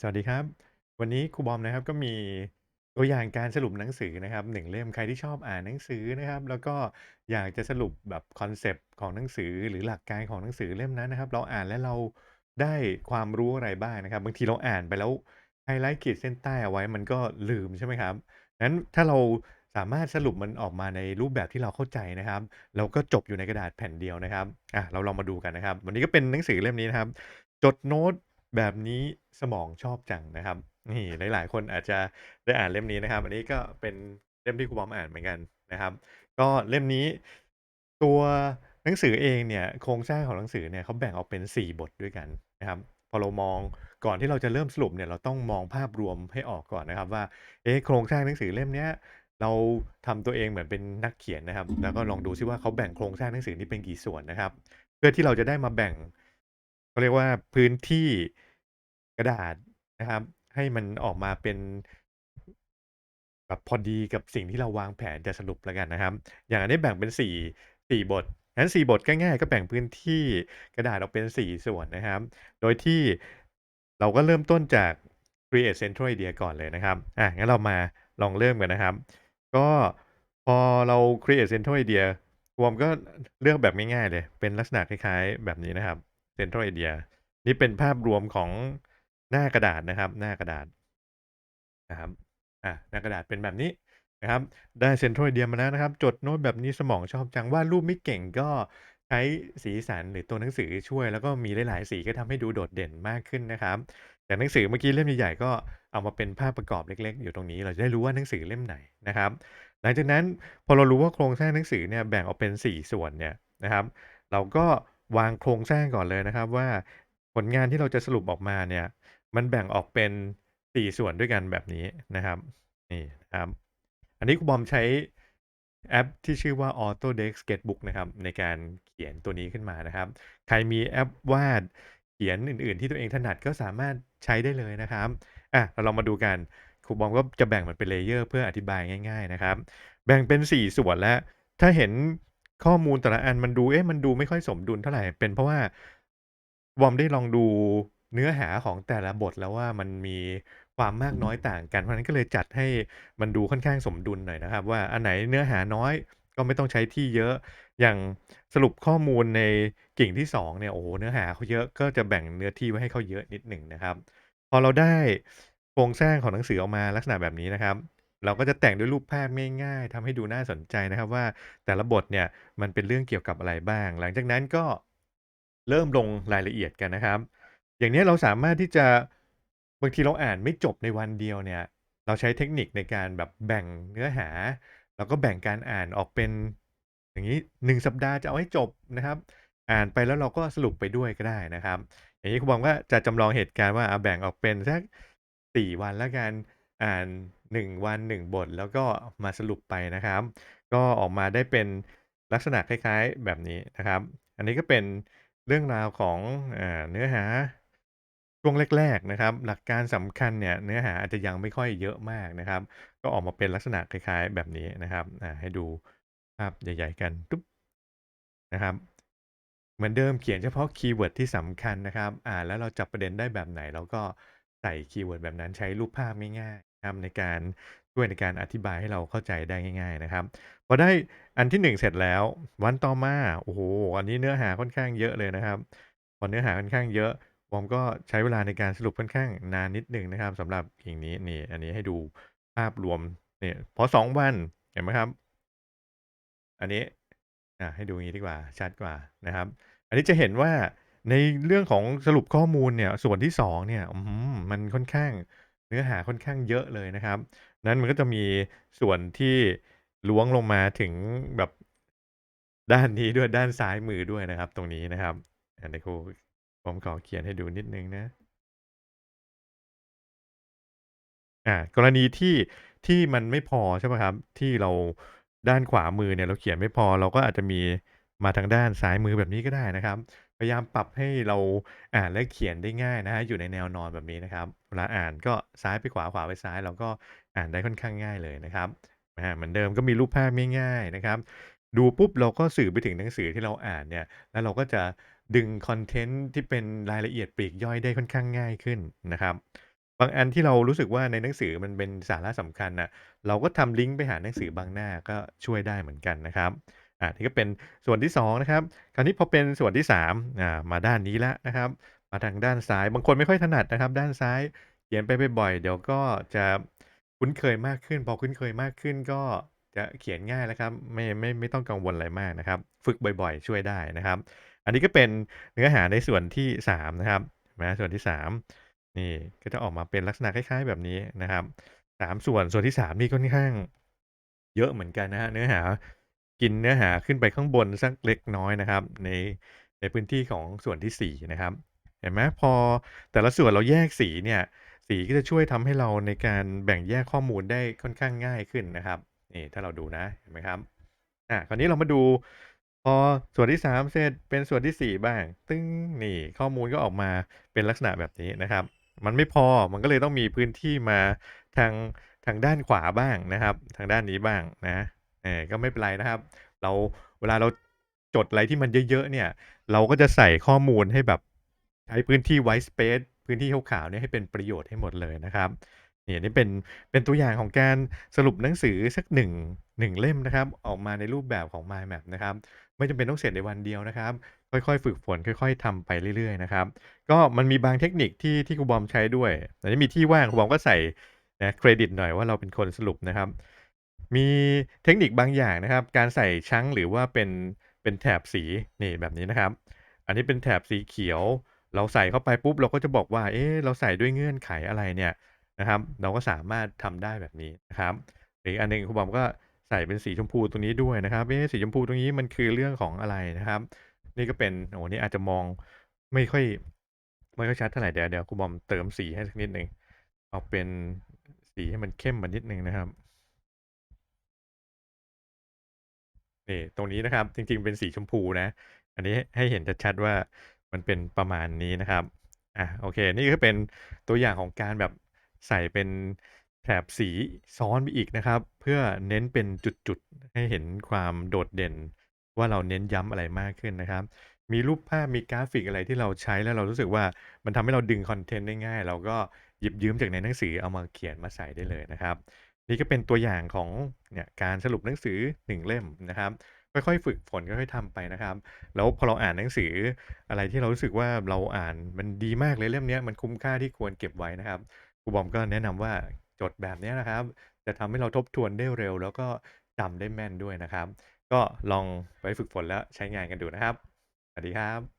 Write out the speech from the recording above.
สวัสดีครับ วันนี้ครูบอมนะครับก็มีตัวอย่างการสรุปหนังสือนะครับหนึ่งเล่มใครที่ชอบอ่านหนังสือนะครับ แล้วก็อยากจะสรุปแบบคอนเซปต์ของหนังสือหรือหลักการของหนังสือเล่มนั้นนะครับ เราอ่านแล้วเราได้ความรู้อะไรบ้างนะครับ บางทีเราอ่านไปแล้วไฮไลท์ขีดเส้นใต้เอาไว้มันก็ลืมใช่ไหมครับงั้นถ้าเราสามารถสรุปมันออกมาในรูปแบบที่เราเข้าใจนะครับ เราก็จบอยู่ในกระดาษแผ่นเดียวนะครับอะเราลองมาดูกันนะครับ วันนี้ก็เป็นหนังสือเล่มนี้นะครับ จดโน้ต แบบนี้สมองชอบจังนะครับ นี่หลาย ๆ คนอาจจะได้อ่านเล่มนี้นะครับ อันนี้ก็เป็นเล่มที่ครูบอมอ่านเหมือนกันนะครับ ก็เล่มนี้ตัวหนังสือเองเนี่ยโครงสร้างของหนังสือเนี่ยเขาแบ่งออกเป็น 4 บทด้วยกันนะครับพอเรามองก่อนที่เราจะเริ่มสรุปเนี่ยเราต้องมองภาพรวมให้ออกก่อนนะครับว่าเอ๊ะโครงสร้างหนังสือเล่มเนี้ยเราทำตัวเองเหมือนเป็นนักเขียนนะครับ แล้วก็ลองดูซิว่าเขาแบ่งโครงสร้างหนังสือนี้เป็นกี่ส่วนนะครับ เพื่อที่เราจะได้มาแบ่ง เขาเรียกว่า พื้นที่กระดาษนะครับ ให้มันออกมาเป็น แบบพอดีกับสิ่งที่เราวางแผนจะสรุปแล้วกันนะครับ อย่างอันนี้แบ่งเป็น4 4บทงั้น4บทก็ง่ายก็แบ่งพื้นที่กระดาษออกเป็น4ส่วนนะครับ โดยที่เราก็เริ่มต้นจาก create central idea ก่อนเลยนะครับ อะงั้นเรามาลองเริ่มกันนะครับ ก็พอเรา create central idea รวมก็เลือกแบบง่ายๆเลย เป็นลักษณะคล้ายๆแบบนี้นะครับ Central Idea นี่เป็นภาพรวมของหน้ากระดาษนะครับ หน้ากระดาษนะครับอ่าหน้ากระดาษเป็นแบบนี้นะครับ ได้ Central Idea มาแล้วนะครับ จดโน้ตแบบนี้สมองชอบจังวาดรูปไม่เก่งก็ใช้สีสันหรือตัวหนังสือช่วย แล้วก็มีหลายๆสีก็ทำให้ดูโดดเด่นมากขึ้นนะครับแต่หนังสือเมื่อกี้เล่มใหญ่ๆก็เอามาเป็นภาพประกอบเล็ก ๆ อยู่ตรงนี้ เราจะได้รู้ว่าหนังสือเล่มไหนนะครับ หลังจากนั้นพอเรารู้ว่าโครงสร้างหนังสือเนี่ยแบ่งออกเป็น 4 ส่วนเนี่ยนะครับ เราก็ วางโครงสร้างก่อนเลยนะครับว่าผลงานที่เราจะสรุปออกมาเนี่ย มันแบ่งออกเป็น4ส่วนด้วยกันแบบนี้นะครับนี่นะครับอันนี้ครูบอมใช้แอปที่ชื่อว่า Autodesk Sketchbook นะครับในการเขียนตัวนี้ขึ้นมานะครับ ใครมีแอปวาดเขียนอื่น ๆ ที่ตัวเองถนัดก็สามารถใช้ได้เลยนะครับอะเราลองมาดูกันครูบอมก็จะแบ่งมันเป็นเลเยอร์เพื่ออธิบายง่าย ๆนะครับ แบ่งเป็น 4 ส่วนแล้ว ถ้าเห็น ข้อมูลแต่ละอันมันดู เอ๊ะ มันดูไม่ค่อยสมดุลเท่าไร เป็นเพราะว่า วอร์มได้ลองดูเนื้อหาของแต่ละบทแล้วว่า มันมีความมากน้อยต่างกัน เพราะฉะนั้นก็เลยจัดให้มันดูค่อนข้างสมดุลหน่อยนะครับว่า อันไหนเนื้อหาน้อย ก็ไม่ต้องใช้ที่เยอะ อย่างสรุปข้อมูลในกิ่งที่ 2 เนี่ย โอ้โฮ เนื้อหาเขาเยอะ ก็จะแบ่งเนื้อที่ไว้ให้เขาเยอะนิดหนึ่งนะครับ พอเราได้โครงสร้างของหนังสือออกมาลักษณะแบบนี้นะครับ เราก็จะแต่งด้วยรูปภาพง่ายๆทำให้ดูน่าสนใจนะครับว่าแต่ละบทเนี่ยมันเป็นเรื่องเกี่ยวกับอะไรบ้าง หลังจากนั้นก็เริ่มลงรายละเอียดกันนะครับ อย่างนี้เราสามารถที่จะบางทีเราอ่านไม่จบในวันเดียวเนี่ย เราใช้เทคนิคในการแบบแบ่งเนื้อหา แล้วก็แบ่งการอ่านออกเป็น อย่างงี้1สัปดาห์จะเอาให้จบนะครับ อ่านไปแล้วเราก็สรุปไปด้วยก็ได้นะครับ อย่างงี้ครูบอมก็จะจำลองเหตุการณ์ว่าอาแบ่งออกเป็นสัก4วันแล้วกันอ่าน 1 วัน 1 บท แล้วก็มาสรุปไปนะครับ ก็ออกมาได้เป็นลักษณะคล้ายๆแบบนี้นะครับ อันนี้ก็เป็นเรื่องราวของอ่าเนื้อหาช่วงแรกๆนะครับ หลักการสำคัญเนี่ยเนื้อหาอาจจะยังไม่ค่อยเยอะมากนะครับ ก็ออกมาเป็นลักษณะคล้ายๆ แบบนี้นะครับให้ดูภาพใหญ่ๆกันตุ๊บนะครับเหมือนเดิมเขียนเฉพาะคีย์เวิร์ดที่สำคัญนะครับอ่านแล้วเราจับประเด็นได้แบบไหนเราก็ใส่คีย์เวิร์ดแบบนั้นใช้รูปภาพง่าย ครับในการช่วยในการอธิบายให้เราเข้าใจได้ง่าย ๆนะครับพอได้อันที่1เสร็จแล้ว วันต่อมาโอ้โฮอันนี้เนื้อหาค่อนข้างเยอะเลยนะครับพอเนื้อหาค่อนข้างเยอะผมก็ใช้เวลาในการสรุปค่อนข้างนานนิดหนึ่งนะครับสำหรับสิ่งนี้นี่อันนี้ให้ดูภาพรวมเนี่ยพอ2วันเห็นไหมครับ อันนี้อ่าให้ดูงี้ดีกว่าชัดกว่านะครับ อันนี้จะเห็นว่าในเรื่องของสรุปข้อมูลเนี่ย ส่วนที่2เนี่ยมันค่อนข้าง เนื้อหาค่อนข้างเยอะเลยนะครับ นั้นมันก็จะมีส่วนที่ล้วงลงมาถึงแบบด้านนี้ด้วยด้านซ้ายมือด้วยนะครับ ตรงนี้นะครับอาเดี๋ยวครูผมขอเขียนให้ดูนิดนึงนะอ่ากรณีที่ที่มันไม่พอใช่ไหมครับ ที่เราด้านขวามือเนี่ยเราเขียนไม่พอ เราก็อาจจะมีมาทางด้านซ้ายมือแบบนี้ก็ได้นะครับ พยายามปรับให้เราอ่านและเขียนได้ง่ายนะครับอยู่ในแนวนอนแบบนี้นะครับ เวลาอ่านก็ซ้ายไปขวาขวาไปซ้ายเราก็อ่านได้ค่อนข้างง่ายเลยนะครับอาเหมือนเดิมก็มีรูปภาพง่ายๆนะครับ ดูปุ๊บเราก็สื่อไปถึงหนังสือที่เราอ่านเนี่ย แล้วเราก็จะดึงคอนเทนต์ที่เป็นรายละเอียดปลีกย่อยได้ค่อนข้างง่ายขึ้นนะครับ บางอันที่เรารู้สึกว่าในหนังสือมันเป็นสาระสำคัญน่ะเราก็ทำลิงก์ไปหาหนังสือบางหน้าก็ช่วยได้เหมือนกันนะครับ อ่านี่ก็เป็นส่วนที่2นะครับคราวนี้พอเป็นส่วนที่3อ่ามาด้านนี้แล้วนะครับ มาทางด้านซ้ายบางคนไม่ค่อยถนัดนะครับ ด้านซ้ายเขียนไปบ่อยๆเดี๋ยวก็จะคุ้นเคยมากขึ้น พอคุ้นเคยมากขึ้นก็จะเขียนง่ายแล้วครับไม่ไม่ไม่ต้องกังวลอะไรมากนะครับ ฝึกบ่อยๆ ช่วยได้นะครับ อันนี้ก็เป็นเนื้อหาในส่วนที่3นะครับนไหมส่วนที่ 3 นี่ก็จะออกมาเป็นลักษณะคล้าย ๆ แบบนี้นะครับ3ส่วนส่วนที่ 3 นี่ค่อนข้างเยอะเหมือนกันนะครับเนื้อหา กินเนื้อหาขึ้นไปข้างบนสักเล็กน้อยนะครับ ในในพื้นที่ของส่วนที่ 4 นะครับ เห็นไหมพอแต่ละส่วนเราแยกสีเนี่ย สีก็จะช่วยทำให้เราในการแบ่งแยกข้อมูลได้ค่อนข้างง่ายขึ้นนะครับนี่ถ้าเราดูนะเห็นไหมครับอาคราวนี้เรามาดูพอส่วนที่ 3 เสร็จเป็นส่วนที่ 4 บ้าง ตึ้งนี่ข้อมูลก็ออกมาเป็นลักษณะแบบนี้นะครับ มันไม่พอมันก็เลยต้องมีพื้นที่มาทางทางด้านขวาบ้างนะครับ ทางด้านนี้บ้างนะ เออก็ไม่เป็นไรนะครับ เราเวลาเราจดอะไรที่มันเยอะๆเนี่ย เราก็จะใส่ข้อมูลให้แบบใช้พื้นที่ white space พื้นที่ขาวๆเนี่ยให้เป็นประโยชน์ให้หมดเลยนะครับนี่อันนี้เป็นเป็นตัวอย่างของการสรุปหนังสือสัก 1- 1เล่มนะครับ ออกมาในรูปแบบของ mind map นะครับ ไม่จำเป็นต้องเสร็จในวันเดียวนะครับ ค่อยๆ ฝึกฝนค่อย ๆทำไปเรื่อยๆนะครับ ก็มันมีบางเทคนิคที่ที่ครูบอมใช้ด้วยแต่ถ้มีที่ว่างครูบอมก็ใส่นะเครดิตหน่อยว่าเราเป็นคนสรุปนะครับ มีเทคนิคบางอย่างนะครับ การใส่ chunk หรือว่าเป็นเป็นแถบสีนี่แบบนี้นะครับ อันนี้เป็นแถบสีเขียว เราใส่เข้าไปปุ๊บเราก็จะบอกว่า เอ๊ะเราใส่ด้วยเงื่อนไขอะไรเนี่ยนะครับ เราก็สามารถทำได้แบบนี้นะครับหรืออันหนึ่งครูบอมก็ใส่เป็นสีชมพูตรงนี้ด้วยนะครับ เอ๊ะสีชมพูตรงนี้มันคือเรื่องของอะไรนะครับ นี่ก็เป็นโอ้นี่อาจจะมองไม่ค่อยไม่ค่อยชัดเท่าไหร่เดี๋ยวเดี๋ยวครูบอมเติมสีให้สักนิดหนึ่งเอาเป็นสีให้มันเข้มมานิดหนึ่งนะครับ นี่ตรงนี้นะครับ จริงๆเป็นสีชมพูนะ อันนี้ให้เห็นชัดๆว่ามันเป็นประมาณนี้นะครับอาโอเค นี่ก็เป็นตัวอย่างของการแบบใส่เป็นแถบสีซ้อนไปอีกนะครับ เพื่อเน้นเป็นจุดๆ ให้เห็นความโดดเด่น ว่าเราเน้นย้ำอะไรมากขึ้นนะครับ มีรูปภาพมีกราฟิกอะไรที่เราใช้แล้วเรารู้สึกว่ามันทำให้เราดึงคอนเทนต์ได้ง่าย เราก็หยิบยืมจากในหนังสือเอามาเขียนมาใส่ได้เลยนะครับ นี่ก็เป็นตัวอย่างของเนี่ยการสรุปหนังสือ1เล่มนะครับ ค่อยๆฝึกฝนค่อยๆทำไปนะครับ แล้วพอเราอ่านหนังสืออะไรที่เรารู้สึกว่าเราอ่านมันดีมากเลยเล่มนี้มันคุ้มค่าที่ควรเก็บไว้นะครับครูบอมก็แนะนำว่าจดแบบนี้นะครับ จะทำให้เราทบทวนได้เร็ว แล้วก็จำได้แม่นด้วยนะครับ ก็ลองไปฝึกฝนและใช้งานกันดูนะครับสวัสดีครับ